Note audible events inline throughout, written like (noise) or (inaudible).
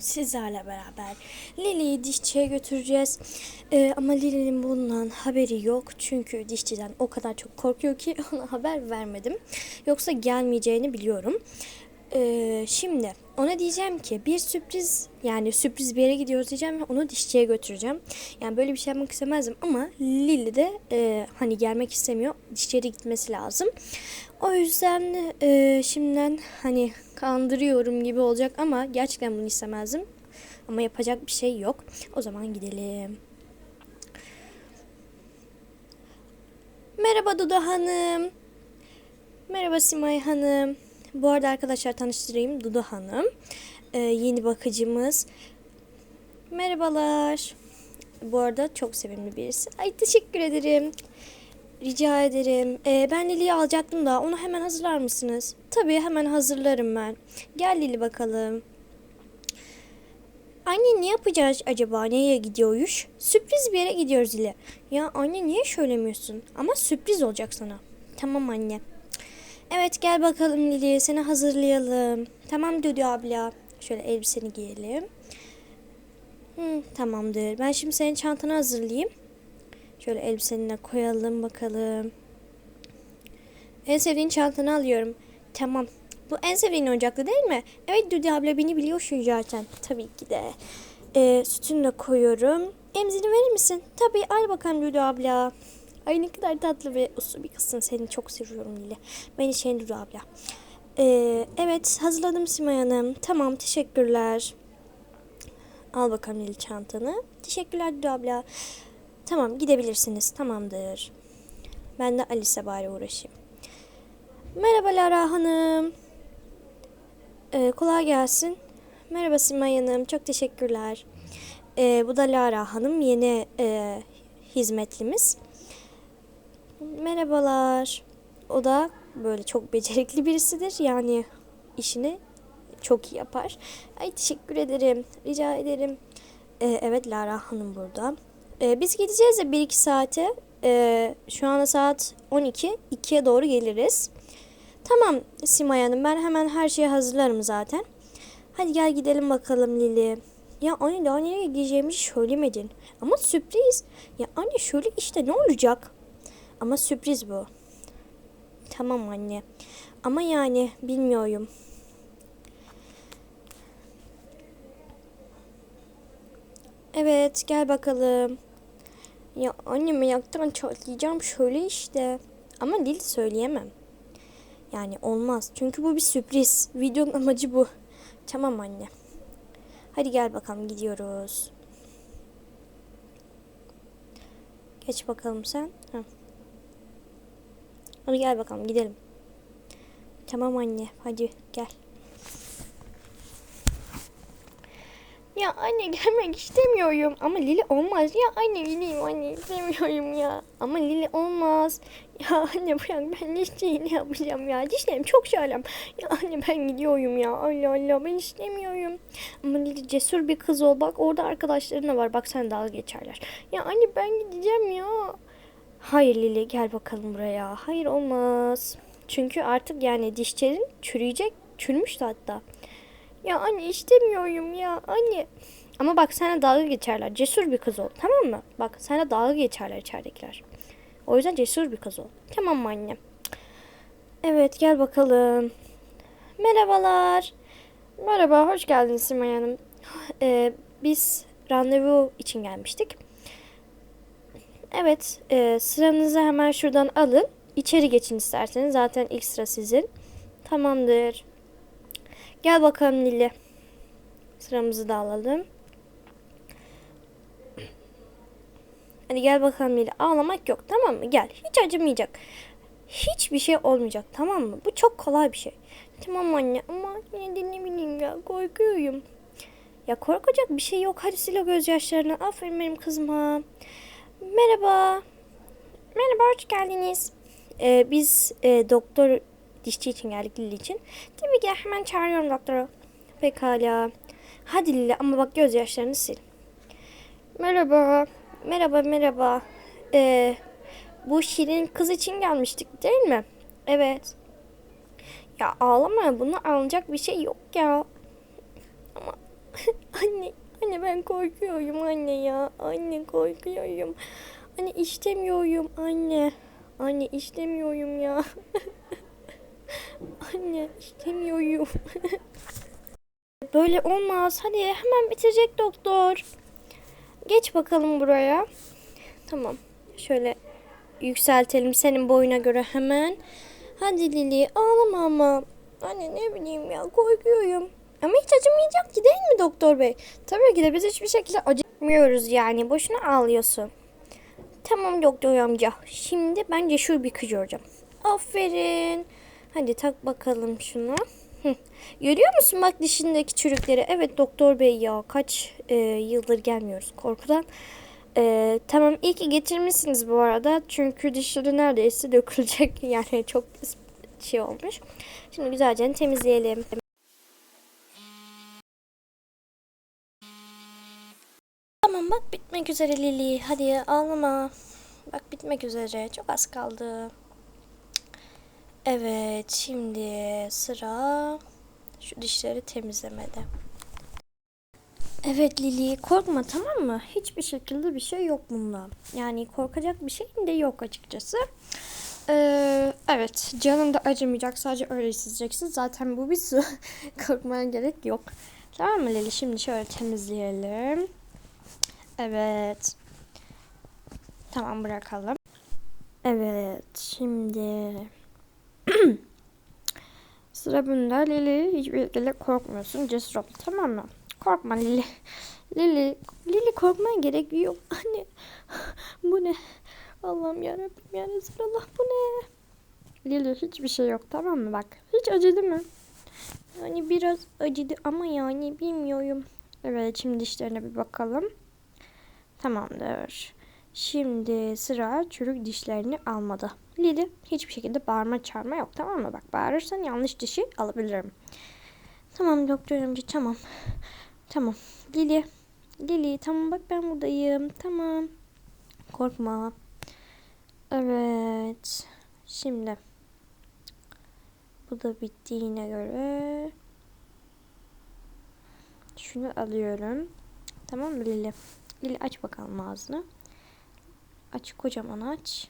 sizlerle beraber Lili'yi dişçiye götüreceğiz. Ee, ama Lili'nin bundan haberi yok. Çünkü dişçiden o kadar çok korkuyor ki (laughs) ona haber vermedim. Yoksa gelmeyeceğini biliyorum. Ee, şimdi ona diyeceğim ki bir sürpriz yani sürpriz bir yere gidiyoruz diyeceğim ve onu dişçiye götüreceğim. Yani böyle bir şey yapmak istemezdim ama Lili de e, hani gelmek istemiyor. Dişçiye de gitmesi lazım. O yüzden e, şimdiden hani kandırıyorum gibi olacak ama gerçekten bunu istemezdim. Ama yapacak bir şey yok. O zaman gidelim. Merhaba Dudu Hanım. Merhaba Simay Hanım. Bu arada arkadaşlar tanıştırayım Dudu Hanım. Ee, yeni bakıcımız. Merhabalar. Bu arada çok sevimli birisi. Ay teşekkür ederim. Rica ederim. Ee, ben Lili'yi alacaktım da onu hemen hazırlar mısınız? Tabii hemen hazırlarım ben. Gel Lili bakalım. Anne ne yapacağız acaba? Nereye gidiyoruz? Sürpriz bir yere gidiyoruz Lili. Ya anne niye söylemiyorsun? Ama sürpriz olacak sana. Tamam anne. Evet gel bakalım Lili seni hazırlayalım. Tamam Dudu abla. Şöyle elbiseni giyelim. Hı, tamamdır. Ben şimdi senin çantanı hazırlayayım. Şöyle elbisenine koyalım bakalım. En sevdiğin çantanı alıyorum. Tamam. Bu en sevdiğin oyuncaklı değil mi? Evet Dudu abla beni biliyorsun zaten. Tabii ki de. Ee, sütünü de koyuyorum. Emzini verir misin? Tabii al bakalım Dudu abla. Ay ne kadar tatlı ve uslu bir kızsın. Seni çok seviyorum Lili. Şey Dudu abla. Ee, evet hazırladım Simay Hanım. Tamam teşekkürler. Al bakalım Lili çantanı. Teşekkürler Dudu abla. Tamam gidebilirsiniz. Tamamdır. Ben de Alice'e bari uğraşayım. Merhaba Lara Hanım. Ee, kolay gelsin. Merhaba Simay Hanım. Çok teşekkürler. Ee, bu da Lara Hanım. Yeni e, hizmetlimiz. Merhabalar. O da böyle çok becerikli birisidir. Yani işini çok iyi yapar. Ay teşekkür ederim. Rica ederim. Ee, evet Lara Hanım burada. Ee, biz gideceğiz de 1-2 saate. Ee, şu anda saat 12. 2'ye doğru geliriz. Tamam Simay Hanım ben hemen her şeyi hazırlarım zaten. Hadi gel gidelim bakalım Lili. Ya anne daha nereye gideceğimizi söylemedin. Ama sürpriz. Ya anne şöyle işte ne olacak? Ama sürpriz bu. Tamam anne. Ama yani bilmiyorum. Evet gel bakalım. Ya anne meraktan çatlayacağım şöyle işte. Ama Lil söyleyemem. Yani olmaz. Çünkü bu bir sürpriz. Videonun amacı bu. Tamam anne. Hadi gel bakalım gidiyoruz. Geç bakalım sen. Heh. Hadi gel bakalım gidelim. Tamam anne hadi gel. Ya anne (laughs) gelmek istemiyorum ama Lili olmaz. Ya anne gideyim anne istemiyorum ya. Ama Lili olmaz. Ya anne bırak ben dişçiyi ne yapacağım ya. Dişlerim çok sağlam. Ya anne ben gidiyorum ya. Allah Allah ben istemiyorum. Ama Lili cesur bir kız ol. Bak orada arkadaşların da var. Bak sen dalga geçerler. Ya anne ben gideceğim ya. Hayır Lili gel bakalım buraya. Hayır olmaz. Çünkü artık yani dişlerin çürüyecek. Çürümüştü hatta. Ya anne istemiyorum ya anne. Ama bak sana dalga geçerler. Cesur bir kız ol. Tamam mı? Bak sana dalga geçerler içeridekiler. O yüzden cesur bir kız ol. Tamam mı anne? Evet gel bakalım. Merhabalar. Merhaba hoş geldiniz Simay Hanım. Ee, biz randevu için gelmiştik. Evet e, sıranızı hemen şuradan alın. İçeri geçin isterseniz. Zaten ilk sıra sizin. Tamamdır. Gel bakalım Lili. Sıramızı da alalım. Hadi gel bakalım Lili. Ağlamak yok tamam mı? Gel. Hiç acımayacak. Hiçbir şey olmayacak tamam mı? Bu çok kolay bir şey. Tamam anne ama ne bileyim ya korkuyorum. Ya korkacak bir şey yok. Hadi sil o gözyaşlarını. Aferin benim kızıma. Merhaba. Merhaba hoş geldiniz. Ee, biz e, doktor dişçi için geldik Lili için. Tabii ki hemen çağırıyorum doktoru. Pekala. Hadi Lili ama bak gözyaşlarını sil. Merhaba. Merhaba merhaba. Ee, bu Şirin kız için gelmiştik değil mi? Evet. Ya ağlama bunu alacak bir şey yok ya. Ama (laughs) anne, anne ben korkuyorum anne ya. Anne korkuyorum. Anne istemiyorum anne. Anne istemiyorum ya. (laughs) anne istemiyorum. (laughs) Böyle olmaz. Hadi hemen bitirecek doktor. Geç bakalım buraya. Tamam. Şöyle yükseltelim senin boyuna göre hemen. Hadi Lili ağlama ama. Anne ne bileyim ya korkuyorum. Ama hiç acımayacak ki değil mi doktor bey? Tabii ki de biz hiçbir şekilde acımıyoruz yani. Boşuna ağlıyorsun. Tamam doktor amca. Şimdi ben cesur bir kız olacağım. Aferin. Hadi tak bakalım şunu. Görüyor musun bak dişindeki çürükleri? Evet doktor bey ya kaç e, yıldır gelmiyoruz korkudan. E, tamam iyi ki getirmişsiniz bu arada. Çünkü dişleri neredeyse dökülecek. (laughs) Yani çok şey olmuş. Şimdi güzelce temizleyelim. Bak bitmek üzere Lili. Hadi ağlama. Bak bitmek üzere. Çok az kaldı. Evet şimdi sıra şu dişleri temizlemede. Evet Lili korkma tamam mı? Hiçbir şekilde bir şey yok bunda. Yani korkacak bir şey de yok açıkçası. Ee, evet canın da acımayacak sadece öyle hissedeceksin. Zaten bu bir su. (laughs) Korkmaya gerek yok. Tamam mı Lili? Şimdi şöyle temizleyelim. Evet. Tamam bırakalım. Evet şimdi (clears throat) sıra bunda Lili hiçbir şekilde korkmuyorsun cesur ol tamam mı? Korkma Lili. (laughs) Lili, Lili korkmaya gerek yok. (laughs) Anne (laughs) bu ne? Allah'ım yarabbim ya Resulallah bu ne? Lili hiçbir şey yok tamam mı bak. Hiç acıdı mı? Yani biraz acıdı ama yani bilmiyorum. Evet şimdi dişlerine bir bakalım. Tamamdır. Şimdi sıra çürük dişlerini almada. Lili hiçbir şekilde bağırma çağırma yok tamam mı? Bak bağırırsan yanlış dişi alabilirim. Tamam doktor amca tamam. Tamam. Lili. Lili tamam bak ben buradayım. Tamam. Korkma. Evet. Şimdi. Bu da bittiğine göre. Şunu alıyorum. Tamam mı Lili? Lili aç bakalım ağzını. Aç kocaman aç.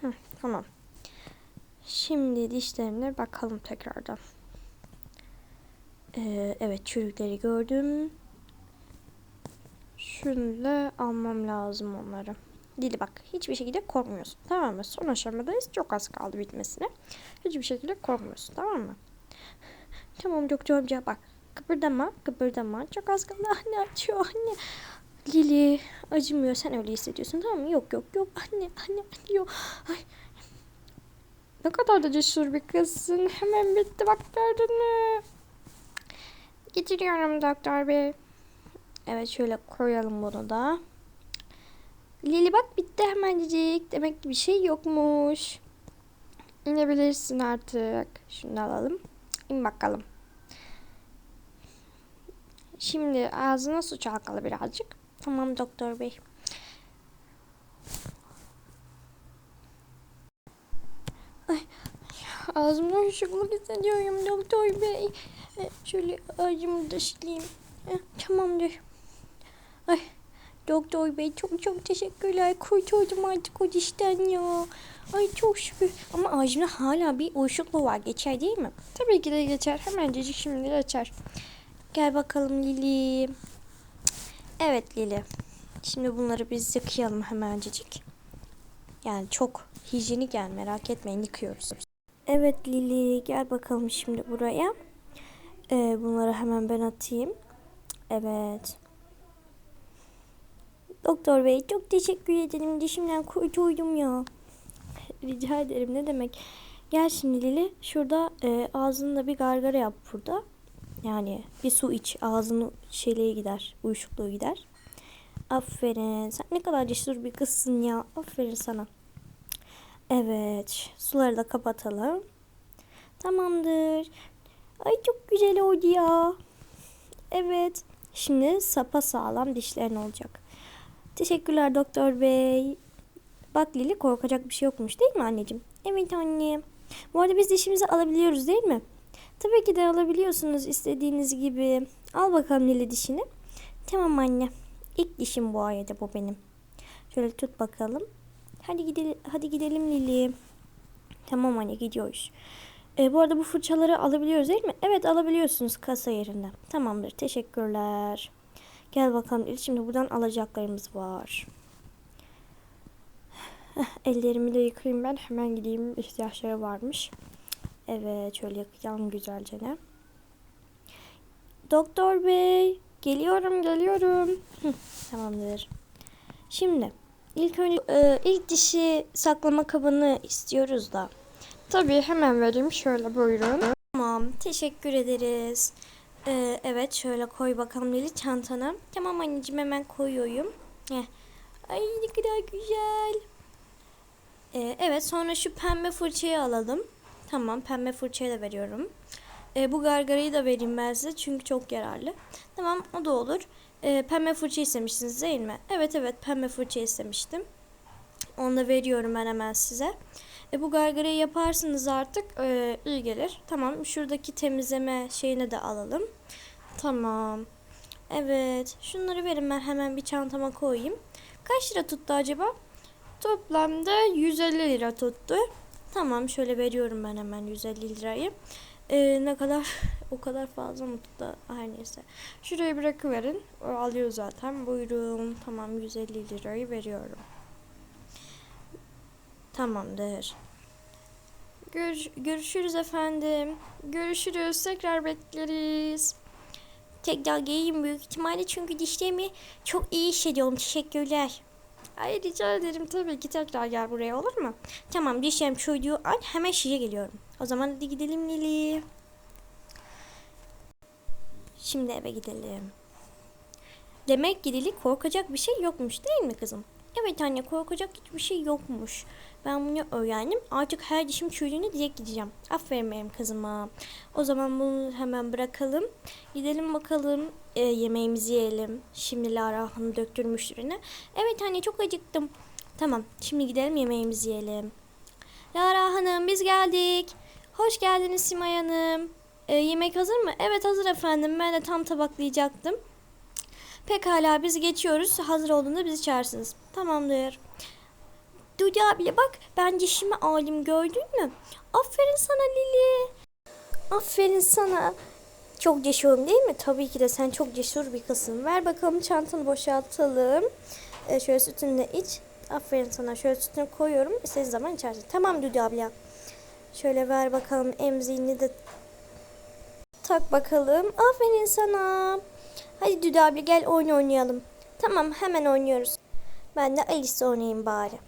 Hı, tamam. Şimdi dişlerine bakalım tekrardan. Ee, evet çürükleri gördüm. Şunla almam lazım onları. Dili bak hiçbir şekilde korkmuyorsun tamam mı? Son aşamadayız çok az kaldı bitmesine. Hiçbir şekilde korkmuyorsun tamam mı? Tamam doktor amca bak kıpırdama kıpırdama çok az kaldı anne açıyor anne. Lili acımıyor sen öyle hissediyorsun tamam mı? Yok yok yok anne anne acıyor. Ay. Ne kadar da cesur bir kızsın. Hemen bitti bak gördün mü? Getiriyorum doktor bey. Evet şöyle koyalım bunu da. Lili bak bitti hemencik. Demek ki bir şey yokmuş. İnebilirsin artık. Şunu alalım. İn bakalım. Şimdi ağzına su çalkala birazcık. Tamam doktor bey. Ay, ağzımda üşüklük hissediyorum doktor bey. E, Şöyle ağzımı dışlayayım. E, Tamamdır. Ay, doktor bey çok çok teşekkürler. Kurtuldum artık o dişten ya. Ay çok şükür. Ama ağzımda hala bir uyuşukluğu var. Geçer değil mi? Tabii ki de geçer. Hemencecik şimdi geçer. Gel bakalım Lili. Evet Lili. Şimdi bunları biz yıkayalım hemencecik. Yani çok hijyenik yani merak etmeyin yıkıyoruz. Evet Lili gel bakalım şimdi buraya. Ee, bunları hemen ben atayım. Evet. Doktor bey çok teşekkür ederim. Dişimden kurtuldum ya. Rica ederim ne demek. Gel şimdi Lili. Şurada e, ağzında bir gargara yap burada. Yani bir su iç. Ağzının şeyliği gider. Uyuşukluğu gider. Aferin. Sen ne kadar cesur bir kızsın ya. Aferin sana. Evet. Suları da kapatalım. Tamamdır. Ay çok güzel oldu ya. Evet. Şimdi sapa sağlam dişlerin olacak. Teşekkürler doktor bey. Bak Lili korkacak bir şey yokmuş değil mi anneciğim? Evet anne. Bu arada biz dişimizi alabiliyoruz değil mi? Tabii ki de alabiliyorsunuz istediğiniz gibi. Al bakalım Lili dişini. Tamam anne. İlk dişim bu ayda bu benim. Şöyle tut bakalım. Hadi gidelim, hadi gidelim Lili. Tamam anne gidiyoruz. E, bu arada bu fırçaları alabiliyoruz değil mi? Evet alabiliyorsunuz kasa yerinde. Tamamdır teşekkürler. Gel bakalım Lili şimdi buradan alacaklarımız var. Ellerimi de yıkayayım ben. Hemen gideyim ihtiyaçları varmış. Evet şöyle yıkayalım güzelce ne. Doktor bey geliyorum geliyorum. Tamamdır. Şimdi ilk önce e, ilk dişi saklama kabını istiyoruz da. Tabii hemen vereyim. Şöyle buyurun. Tamam teşekkür ederiz. E, evet şöyle koy bakalım Lili çantana. Tamam anneciğim hemen koyuyorum. Ay ne kadar güzel. E, evet sonra şu pembe fırçayı alalım. Tamam pembe fırçayı da veriyorum. E, bu gargarayı da vereyim ben size çünkü çok yararlı. Tamam o da olur. E, pembe fırça istemiştiniz değil mi? Evet evet pembe fırça istemiştim. Onu da veriyorum ben hemen size. E, bu gargarayı yaparsınız artık e, iyi gelir. Tamam şuradaki temizleme şeyini de alalım. Tamam. Evet şunları verin ben hemen bir çantama koyayım. Kaç lira tuttu acaba? Toplamda 150 lira tuttu. Tamam şöyle veriyorum ben hemen 150 lirayı. E, ne kadar (laughs) o kadar fazla mı tuttu? Her neyse. Şuraya bırakıverin. O alıyor zaten. Buyurun. Tamam 150 lirayı veriyorum. Tamamdır. Gör- görüşürüz efendim. Görüşürüz. Tekrar bekleriz. Tekrar geleyim büyük ihtimalle çünkü dişlerimi çok iyi hissediyorum. Teşekkürler. Ay rica ederim tabii ki tekrar gel buraya olur mu? Tamam dişlerim çocuğu an hemen şişe geliyorum. O zaman hadi gidelim Lili. Şimdi eve gidelim. Demek ki Lili korkacak bir şey yokmuş değil mi kızım? Evet anne korkacak hiçbir şey yokmuş. Ben bunu öğrendim. Artık her dişim çürüğüne direkt gideceğim. Aferin benim kızıma. O zaman bunu hemen bırakalım. Gidelim bakalım e, yemeğimizi yiyelim. Şimdi Lara Hanım döktürmüş ürünü. Evet anne çok acıktım. Tamam şimdi gidelim yemeğimizi yiyelim. Lara Hanım biz geldik. Hoş geldiniz Simay Hanım. E, yemek hazır mı? Evet hazır efendim. Ben de tam tabaklayacaktım. Pekala biz geçiyoruz. Hazır olduğunda bizi çağırsınız. Tamamdır. Dudu abla bak ben dişimi alim gördün mü? Aferin sana Lili. Aferin sana. Çok cesurum değil mi? Tabii ki de sen çok cesur bir kızsın. Ver bakalım çantanı boşaltalım. Ee, şöyle sütünü de iç. Aferin sana. Şöyle sütünü koyuyorum. İstediğin zaman içersin. Tamam Dudu abla. Şöyle ver bakalım emziğini de tak bakalım. Aferin sana. Hadi Dudu abla gel oyun oynayalım. Tamam hemen oynuyoruz. Ben de Alice oynayayım bari.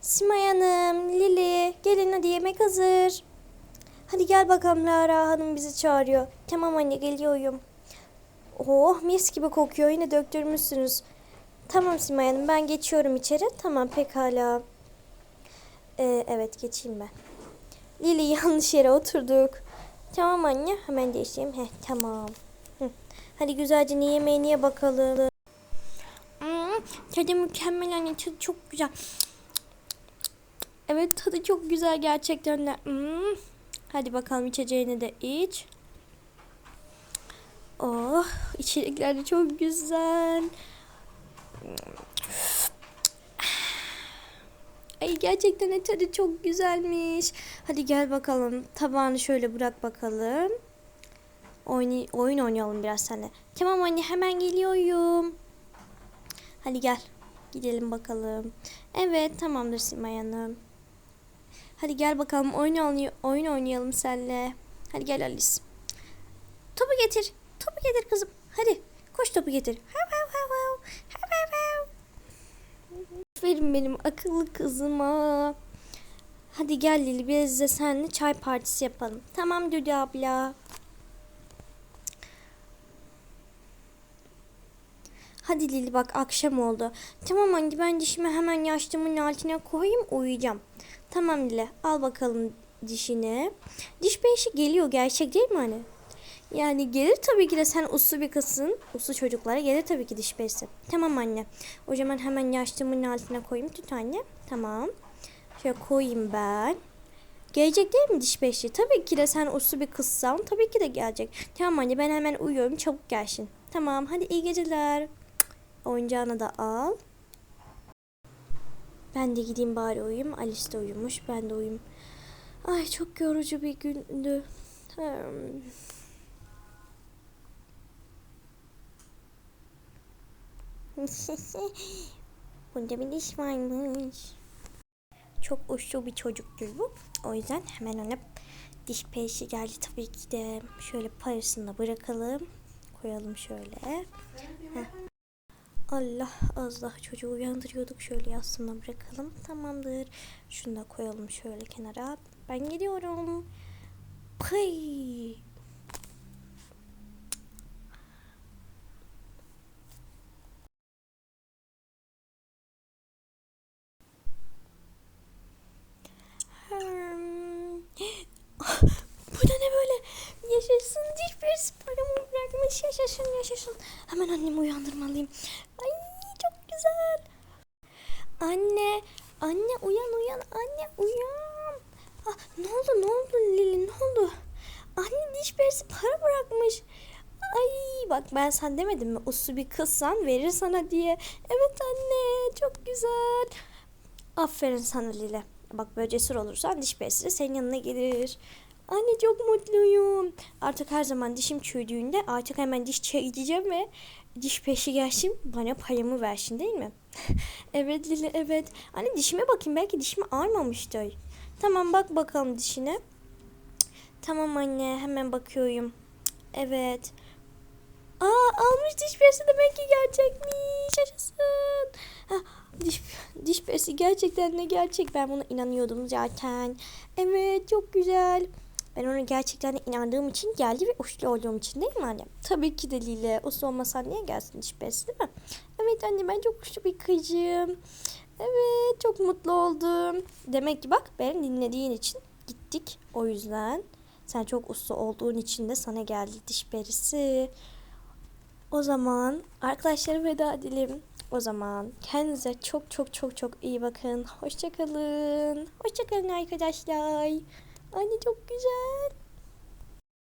Simay Hanım, Lili, gelin hadi yemek hazır. Hadi gel bakalım Lara Hanım bizi çağırıyor. Tamam anne geliyorum. Oh mis gibi kokuyor yine döktürmüşsünüz. Tamam Simay Hanım ben geçiyorum içeri. Tamam pekala. Ee, evet geçeyim ben. Lili (laughs) yanlış yere oturduk. Tamam anne hemen değiştireyim. Heh tamam. Hadi güzelce ne yemeğine bakalım. Hmm, tadı mükemmel anne tadı çok güzel. Evet tadı çok güzel gerçekten de. Hmm. Hadi bakalım içeceğini de iç. Oh içerikler de çok güzel. Ay gerçekten de tadı çok güzelmiş. Hadi gel bakalım. Tabağını şöyle bırak bakalım. Oyun, oyun oynayalım biraz seninle. Tamam anne hemen geliyorum. Hadi gel. Gidelim bakalım. Evet tamamdır Simay Hanım. Hadi gel bakalım oyun, oynay oyun oynayalım seninle. Hadi gel Alice. Topu getir. Topu getir kızım. Hadi koş topu getir. Hav benim akıllı kızıma. Hadi gel Lili biz de seninle çay partisi yapalım. Tamam Düdü abla. Hadi Lili bak akşam oldu. Tamam anne ben dişimi hemen yastığımın altına koyayım uyuyacağım. Tamam Lili al bakalım dişini. Diş beşi geliyor gerçek değil mi anne? Yani gelir tabii ki de sen uslu bir kızsın. Uslu çocuklara gelir tabii ki diş besi. Tamam anne. O zaman hemen yastığımın altına koyayım. Tut anne. Tamam. Şöyle koyayım ben. Gelecek değil mi diş beşi? Tabii ki de sen uslu bir kızsan tabii ki de gelecek. Tamam anne ben hemen uyuyorum çabuk gelsin. Tamam hadi iyi geceler. Oyuncağını da al. Ben de gideyim bari uyuyayım. Alice de uyumuş. Ben de uyuyayım. Ay çok yorucu bir gündü. Hmm. (laughs) Bunda bir diş varmış. Çok uslu bir çocuktur bu. O yüzden hemen ona diş peşi geldi tabii ki de. Şöyle parasını da bırakalım. Koyalım şöyle. Heh. Allah az daha çocuğu uyandırıyorduk. Şöyle yastığına bırakalım. Tamamdır. Şunu da koyalım şöyle kenara. Ben gidiyorum. Pıy. Hmm. (gasps) Bu da ne böyle? Yaşasın diş bir bırakmış. Yaşasın yaşasın. Hemen annemi uyandırmalıyım. Ay çok güzel. Anne, anne uyan uyan anne uyan. Ah, ne oldu ne oldu Lili ne oldu? Anne diş perisi para bırakmış. Ay bak ben sen demedim mi uslu bir kızsan verir sana diye. Evet anne çok güzel. Aferin sana Lile. Bak böyle cesur olursan diş perisi de senin yanına gelir. Anne çok mutluyum. Artık her zaman dişim çürüdüğünde artık hemen diş çekeceğim ve diş peşi gelsin bana payımı versin değil mi? (laughs) evet Lili evet. Anne dişime bakayım belki dişimi ağrımamıştır. Tamam bak bakalım dişine. Tamam anne hemen bakıyorum. Evet. Aa almış diş perisi demek ki gerçekmiş. Yaşasın. Diş, diş perisi gerçekten de gerçek. Ben buna inanıyordum zaten. Evet çok güzel. Ben ona gerçekten inandığım için geldi ve uslu olduğum için değil mi anne? Tabii ki de Lile. Uslu olmasan niye gelsin perisi değil mi? Evet anne ben çok uslu bir kızım. Evet çok mutlu oldum. Demek ki bak beni dinlediğin için gittik. O yüzden sen çok uslu olduğun için de sana geldi diş perisi. O zaman arkadaşlara veda edelim. O zaman kendinize çok çok çok çok iyi bakın. Hoşçakalın. Hoşçakalın arkadaşlar. Anne çok güzel.